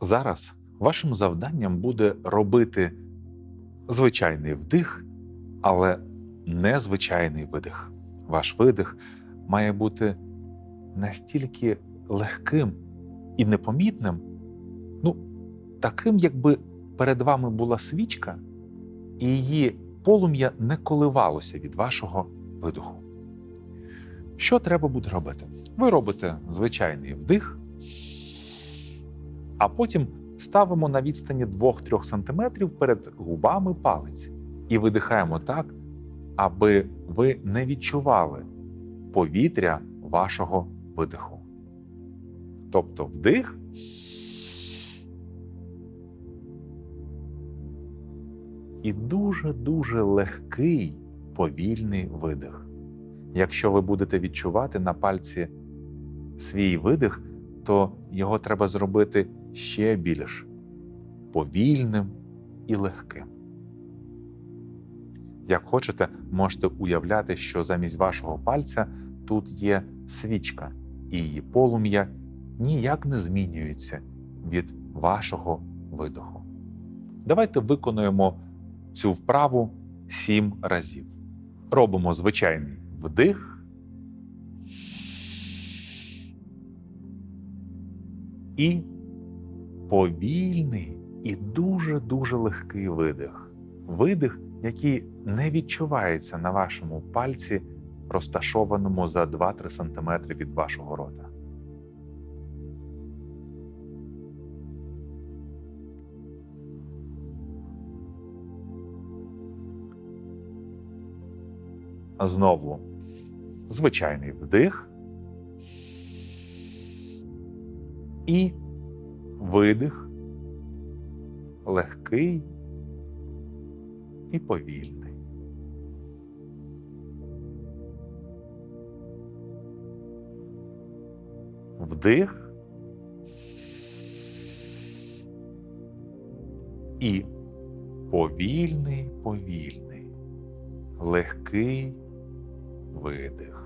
Зараз вашим завданням буде робити звичайний вдих, але незвичайний видих. Ваш видих має бути настільки легким і непомітним, ну, таким, якби перед вами була свічка, і її полум'я не коливалося від вашого видиху. Що треба буде робити? Ви робите звичайний вдих, а потім ставимо на відстані 2-3 см перед губами палець і видихаємо так, аби ви не відчували повітря вашого видиху. Тобто вдих. І дуже-дуже легкий повільний видих. Якщо ви будете відчувати на пальці свій видих, то його треба зробити ще більш повільним і легким. Як хочете, можете уявляти, що замість вашого пальця тут є свічка, і її полум'я ніяк не змінюється від вашого видоху. Давайте виконуємо цю вправу сім разів. Робимо звичайний вдих. І повільний і дуже-дуже легкий видих. Видих, який не відчувається на вашому пальці, розташованому за 2-3 см від вашого рота. Знову звичайний вдих і видих легкий і повільний. Вдих і повільний, повільний, легкий видих.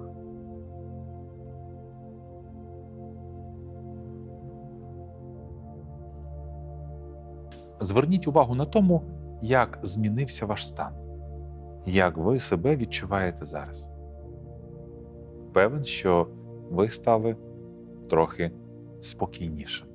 Зверніть увагу на тому, як змінився ваш стан, як ви себе відчуваєте зараз. Певен, що ви стали трохи спокійнішим.